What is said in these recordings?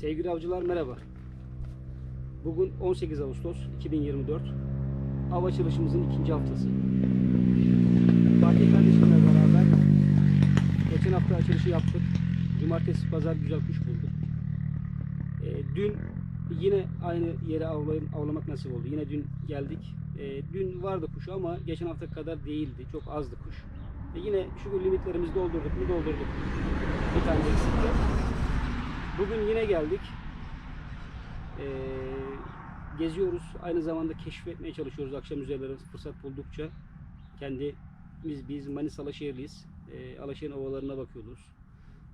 Sevgili avcılar merhaba. Bugün 18 Ağustos 2024. Av açılışımızın ikinci haftası. Fatih kardeşimle beraber geçen hafta açılışı yaptık. Cumartesi pazar güzel kuş bulduk. Ee, dün yine aynı yere avlayım, avlamak nasip oldu. Yine dün geldik. Ee, dün vardı kuş ama geçen hafta kadar değildi. Çok azdı kuş. E yine şükür limitlerimizi doldurduk mu doldurduk. Bir tane eksikti. Bugün yine geldik. Ee, geziyoruz. Aynı zamanda keşfetmeye çalışıyoruz akşam üzerleri fırsat buldukça. Kendimiz biz Manisa Alaşehirliyiz. Ee, Alaşehir'in ovalarına bakıyoruz.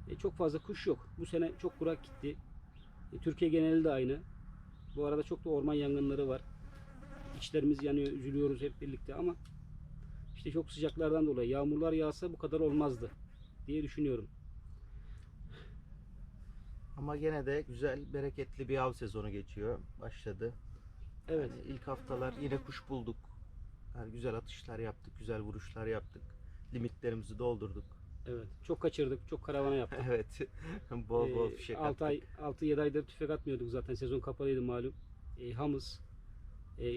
Ee, çok fazla kuş yok. Bu sene çok kurak gitti. Ee, Türkiye geneli de aynı. Bu arada çok da orman yangınları var. İçlerimiz yanıyor, üzülüyoruz hep birlikte ama işte çok sıcaklardan dolayı yağmurlar yağsa bu kadar olmazdı diye düşünüyorum. Ama gene de güzel, bereketli bir av sezonu geçiyor. Başladı. Evet. Yani ilk haftalar yine kuş bulduk. Yani güzel atışlar yaptık, güzel vuruşlar yaptık. Limitlerimizi doldurduk. Evet. Çok kaçırdık. Çok karavana yaptık. evet. bol bol fişek 6 attık. ay 6 7 aydır tüfek atmıyorduk zaten. Sezon kapalıydı malum. E, hamız. E,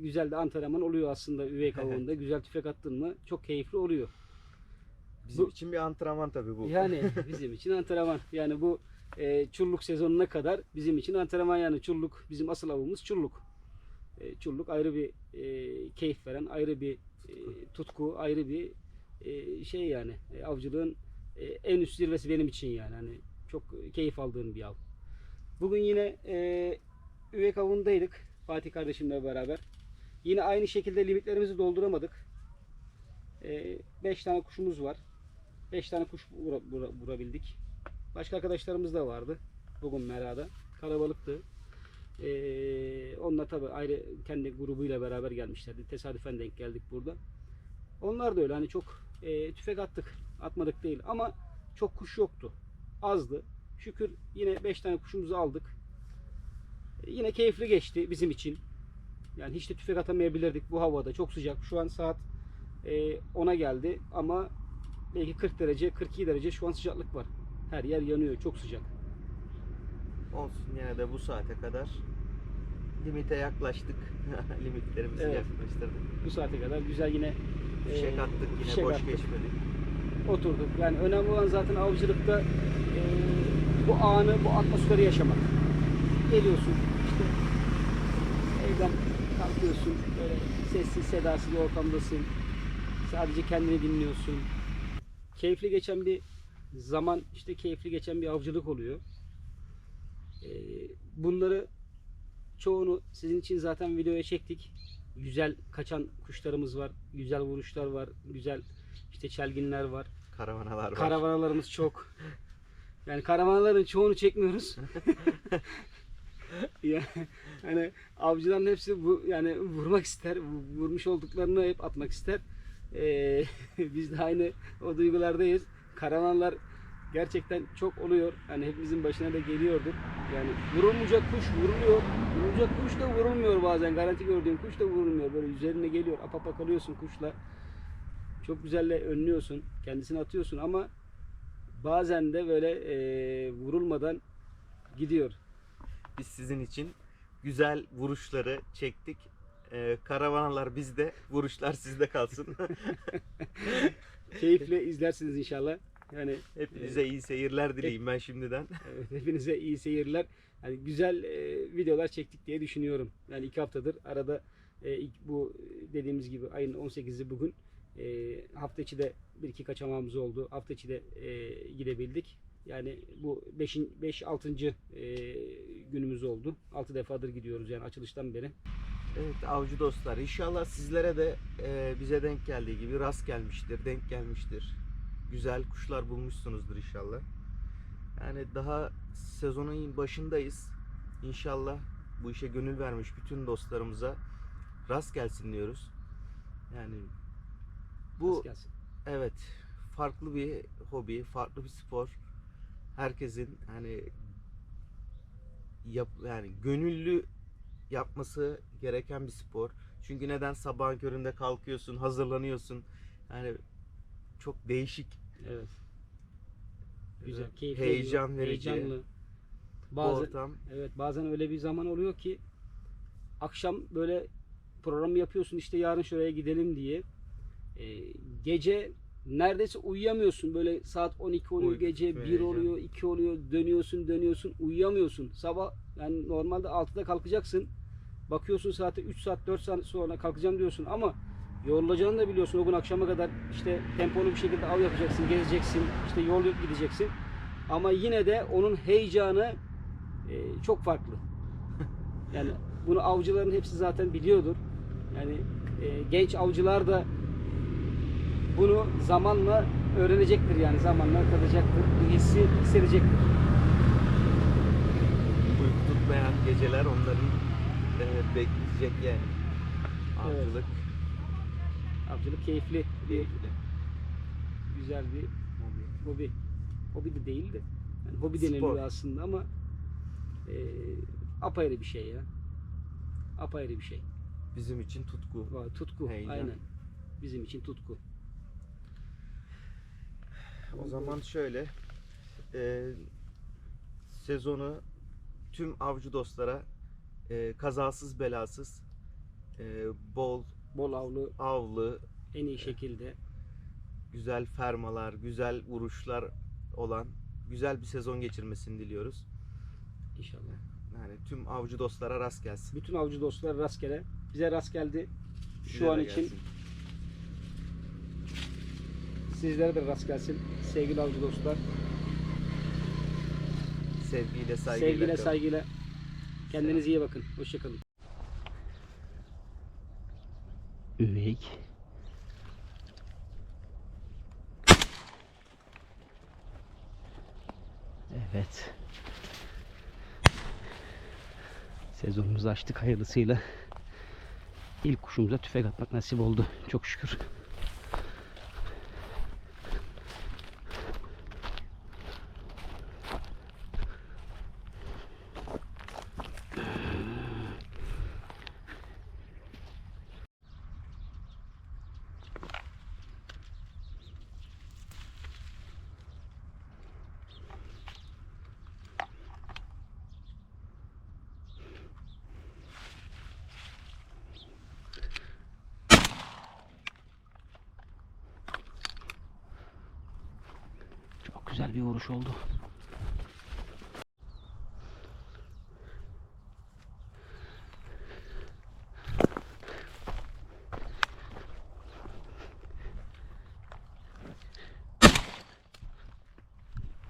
güzel de antrenman oluyor aslında üvey kavuğunda. güzel tüfek attın mı çok keyifli oluyor. Bizim bu- için bir antrenman tabii bu. Yani bizim için antrenman. Yani bu e, çulluk sezonuna kadar bizim için antrenman yani çulluk bizim asıl avımız çulluk. E, çulluk ayrı bir e, keyif veren, ayrı bir e, tutku, ayrı bir e, şey yani E, avcılığın e, en üst zirvesi benim için yani hani çok keyif aldığım bir av. Bugün yine e, üvey avındaydık Fatih kardeşimle beraber. Yine aynı şekilde limitlerimizi dolduramadık. 5 tane kuşumuz var. 5 tane kuş vura- vura- vurabildik. Başka arkadaşlarımız da vardı bugün Mera'da. Kalabalıktı. Ee, onlar tabi ayrı kendi grubuyla beraber gelmişlerdi. Tesadüfen denk geldik burada. Onlar da öyle hani çok e, tüfek attık. Atmadık değil ama çok kuş yoktu. Azdı. Şükür yine 5 tane kuşumuzu aldık. E, yine keyifli geçti bizim için. Yani hiç de tüfek atamayabilirdik bu havada. Çok sıcak. Şu an saat e, 10'a geldi ama belki 40 derece, 42 derece şu an sıcaklık var. Her yer yanıyor. Çok sıcak. Olsun yine de bu saate kadar limite yaklaştık. Limitlerimizi Evet. yaklaştırdık. Bu saate kadar güzel yine e, Fişek attık yine fişek boş attık, geçmedik. Oturduk. Yani önemli olan zaten avcılıkta e, bu anı, bu atmosferi yaşamak. Geliyorsun işte evden kalkıyorsun böyle sessiz sedasız ortamdasın. Sadece kendini dinliyorsun. Keyifli geçen bir zaman işte keyifli geçen bir avcılık oluyor. E, bunları çoğunu sizin için zaten videoya çektik. Güzel kaçan kuşlarımız var, güzel vuruşlar var, güzel işte çelginler var. Karavanalar var. Karavanalarımız çok. Yani karavanaların çoğunu çekmiyoruz. ya, hani avcıların hepsi bu yani vurmak ister, vu- vurmuş olduklarını hep atmak ister. Ee, biz de aynı o duygulardayız. Karavanlar gerçekten çok oluyor. Hani hepimizin başına da geliyordur. Yani vurulmayacak kuş vuruluyor. Vurulacak kuş da vurulmuyor bazen. Garanti gördüğün kuş da vurulmuyor. Böyle üzerine geliyor. Apapa kalıyorsun kuşla. Çok güzelle önlüyorsun. Kendisini atıyorsun ama bazen de böyle e, vurulmadan gidiyor. Biz sizin için güzel vuruşları çektik. Ee, karavanalar bizde, vuruşlar sizde kalsın. Keyifle izlersiniz inşallah. Yani Hepinize iyi seyirler dileyim ben şimdiden. evet, hepinize iyi seyirler. Yani güzel e, videolar çektik diye düşünüyorum. Yani iki haftadır arada e, bu dediğimiz gibi ayın 18'i bugün. E, hafta içi de bir iki kaçamağımız oldu. Hafta içi de e, gidebildik. Yani bu 5 5 6. günümüz oldu. 6 defadır gidiyoruz yani açılıştan beri. Evet avcı dostlar inşallah sizlere de e, bize denk geldiği gibi rast gelmiştir, denk gelmiştir. Güzel kuşlar bulmuşsunuzdur inşallah. Yani daha sezonun başındayız. İnşallah bu işe gönül vermiş bütün dostlarımıza rast gelsin diyoruz. Yani bu. Evet, farklı bir hobi, farklı bir spor. Herkesin hani yap yani gönüllü yapması gereken bir spor. Çünkü neden sabahın köründe kalkıyorsun, hazırlanıyorsun. Yani çok değişik, Evet. Güzel, keyifli. heyecan verici. Heyecanlı. Bazen, ortam. evet bazen öyle bir zaman oluyor ki akşam böyle programı yapıyorsun işte yarın şuraya gidelim diye. Ee, gece neredeyse uyuyamıyorsun. Böyle saat 12 oluyor Uyku gece tutmuyor, 1 heyecan. oluyor 2 oluyor dönüyorsun dönüyorsun uyuyamıyorsun. Sabah yani normalde 6'da kalkacaksın. Bakıyorsun saate 3 saat 4 saat sonra kalkacağım diyorsun ama yorulacağını da biliyorsun o gün akşama kadar işte tempolu bir şekilde av yapacaksın, gezeceksin, işte yol gideceksin. Ama yine de onun heyecanı e, çok farklı. Yani bunu avcıların hepsi zaten biliyordur. Yani e, genç avcılar da bunu zamanla öğrenecektir yani zamanla tadacaktır. Bu hissi hissedecektir. Uyku tutmayan geceler onların e, bekleyecek yani. Evet. Avcılık keyifli bir güzel bir Hobi. hobi. Hobi de değil de. Yani hobi Spor. deniliyor aslında ama e, apayrı bir şey ya. Apayrı bir şey. Bizim için tutku. Tutku. Heyecan. Aynen. Bizim için tutku. O zaman şöyle e, sezonu tüm avcı dostlara e, kazasız belasız e, bol Bol avlu avlı en iyi şekilde güzel fermalar, güzel vuruşlar olan güzel bir sezon geçirmesini diliyoruz. inşallah. Yani tüm avcı dostlara rast gelsin. Bütün avcı dostlar rastgele. Bize rast geldi. Şu Size an için gelsin. sizlere de rast gelsin. Sevgili avcı dostlar. sevgiyle, saygıyla, Sevgiyle, kalın. saygıyla. Kendinize iyi bakın. Hoşçakalın. Üveyik. Evet. Sezonumuzu açtık hayırlısıyla. İlk kuşumuza tüfek atmak nasip oldu. Çok şükür. Çok güzel bir vuruş oldu.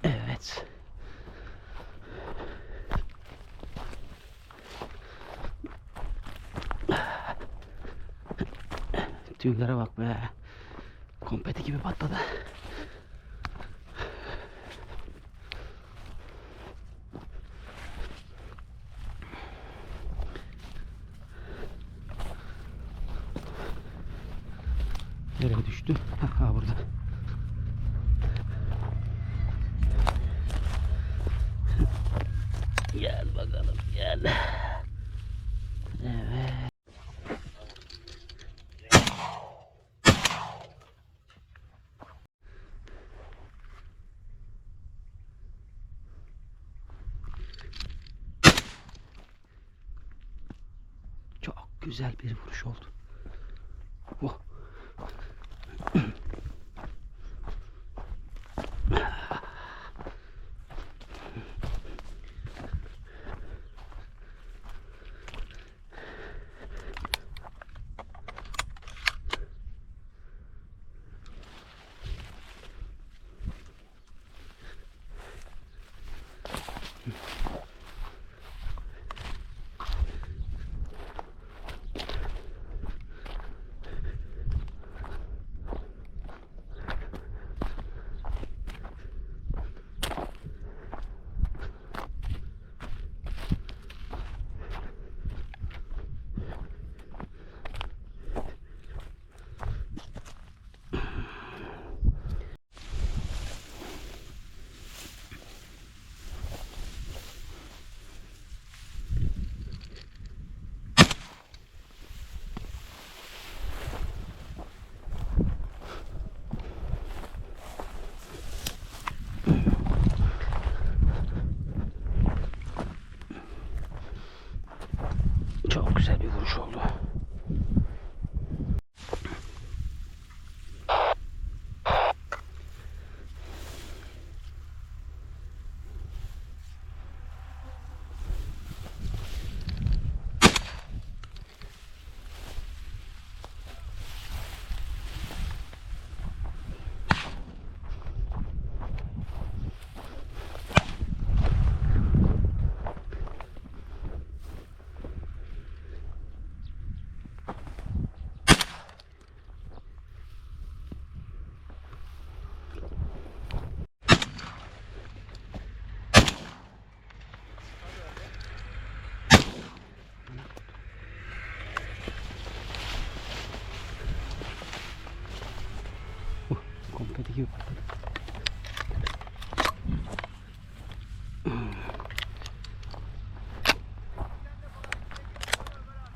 Evet. Tüylere bak be. Kompeti gibi patladı. Nereye düştü? Ha burada. Gel bakalım gel. Evet. Çok güzel bir vuruş oldu. Oh.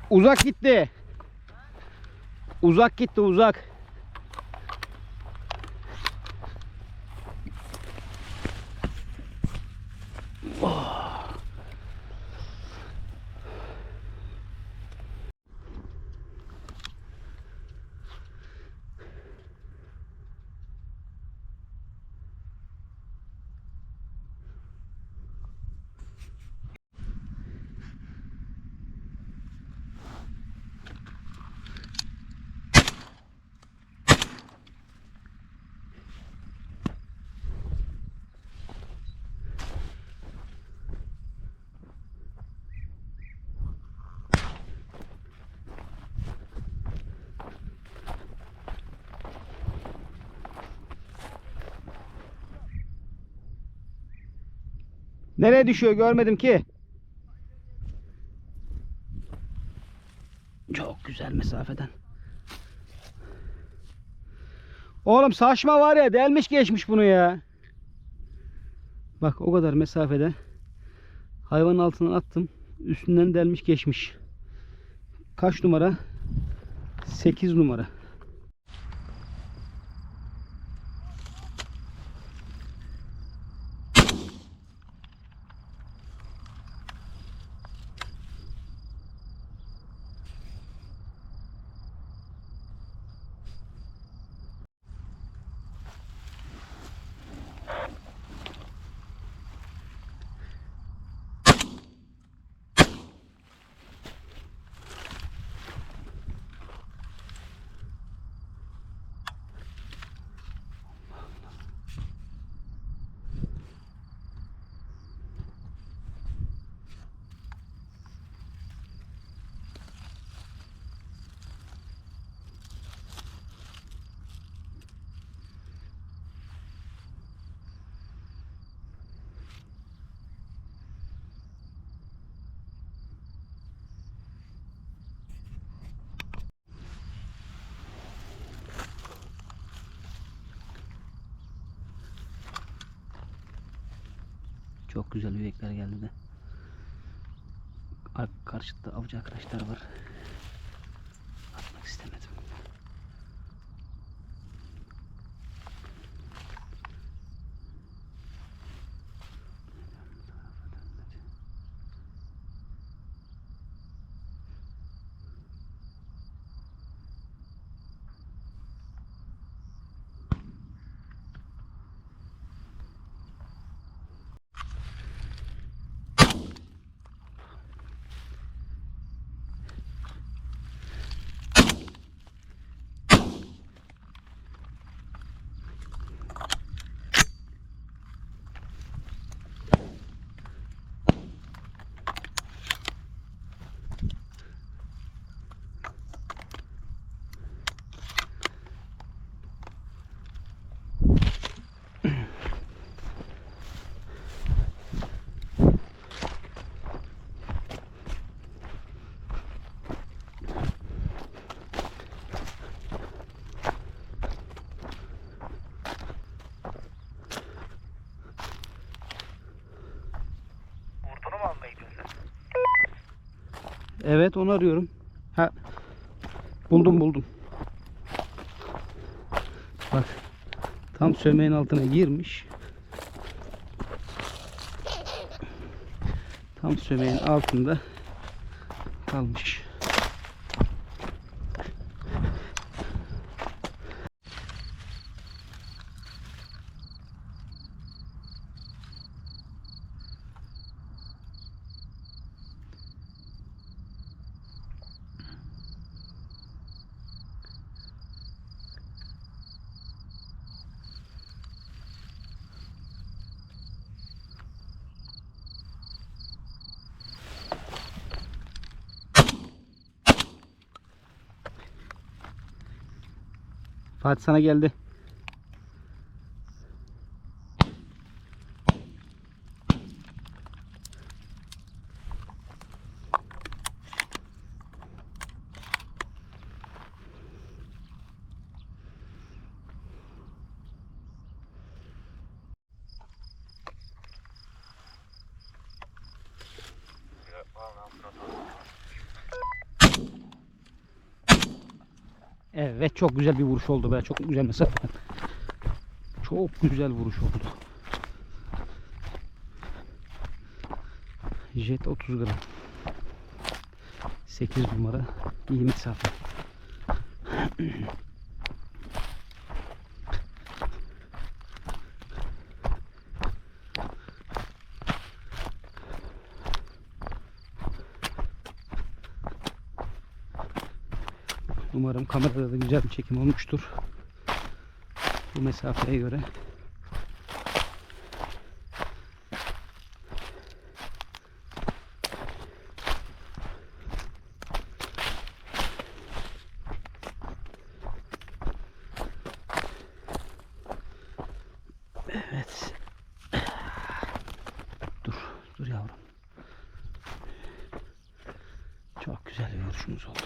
Uzak gitti. Uzak gitti uzak. Nereye düşüyor görmedim ki. Çok güzel mesafeden. Oğlum saçma var ya delmiş geçmiş bunu ya. Bak o kadar mesafede hayvanın altına attım. Üstünden delmiş geçmiş. Kaç numara? 8 numara. Çok güzel üyekler geldi de. Ar- Karşıda avcı arkadaşlar var. Evet onu arıyorum. Ha. Buldum buldum. Bak. Tam sömeğin altına girmiş. Tam sömeğin altında kalmış. Fatih sana geldi. Evet çok güzel bir vuruş oldu be. Çok güzel mesafe. Çok güzel vuruş oldu. Jet 30 gram. 8 numara. iyi mesafe. Umarım kamerada da güzel bir çekim olmuştur. Bu mesafeye göre. Evet. Dur, dur yavrum. Çok güzel bir vuruşumuz oldu.